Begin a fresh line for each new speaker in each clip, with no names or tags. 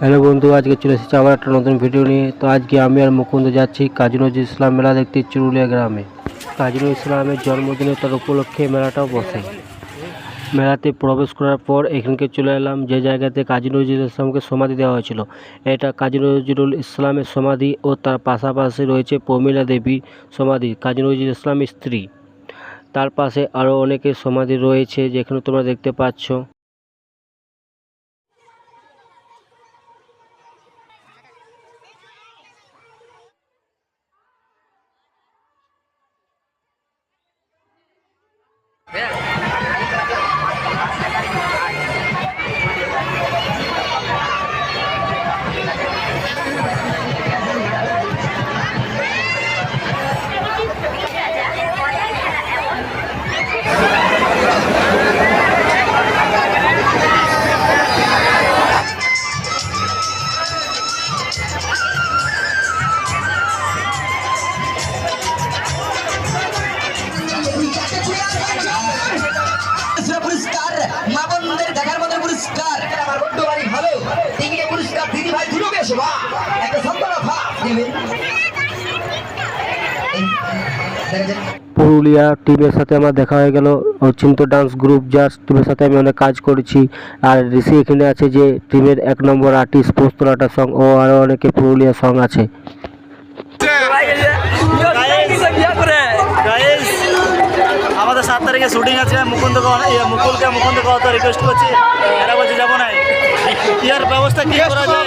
Hello বন্ধু, আজকে চলে এসেছি আবার একটা নতুন ভিডিও নিয়ে। তো আজকে আমি আর মুকুন্দ যাচ্ছি কাজী নজরুল ইসলাম মেলা দেখতে চুরুলিয়া গ্রামে। কাজী নজরুল ইসলামের জন্মদিনে তার উপলক্ষে মেলাটাও বসে। মেলাতে প্রবেশ করার পর এখানকে চলে এলাম, যে জায়গাতে কাজী নজরুল ইসলামকে সমাধি দেওয়া হয়েছিল। এটা কাজী নজরুল ইসলামের সমাধি ও তার পাশাপাশি রয়েছে প্রমিলা দেবীর সমাধি কাজী নজরুল ইসলামের স্ত্রী। তার পাশে আরও অনেকের সমাধি রয়েছে, যেখানে তোমরা দেখতে পাচ্ছ।
Biar.
পুরুলিয়া টিমের সাথে আমার দেখা হয়ে গেল। অচিন্ত ডান্স গ্রুপ যার টিমের সাথে আমি অনেক কাজ করেছি। আর ঋষি এখানে আছে যে টিমের এক নম্বর আর্টিস্ট পোস্তলাটা সং ও আরও অনেকে পুরুলিয়া সং আছে।
আমাদের সাত তারিখে শুটিং আছে। মুকুন্দকে ইয়ে, মুকুলকে মুকুন্দকে অত রিকোয়েস্ট করছি। এরা বলছে যাব না ইয়ার ব্যবস্থা কি করা যায়?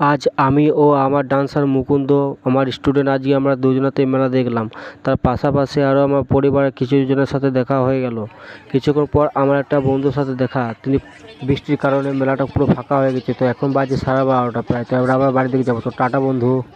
আজ আমি ও আমার ডান্সার মুকুন্দ, আমার স্টুডেন্ট আজকে আমরা দুজনাতেই মেলা দেখলাম। তার পাশাপাশি আরও আমার পরিবারের কিছুজনের সাথে দেখা হয়ে গেল। কিছুক্ষণ পর আমার একটা বন্ধুর সাথে দেখা। তিনি বৃষ্টির কারণে মেলাটা পুরো ফাঁকা হয়ে গেছে। তো এখন বাজে সাড়ে বারোটা প্রায়। তো আমরা আবার বাড়ির দিকে যাব। তো টাটা বন্ধু।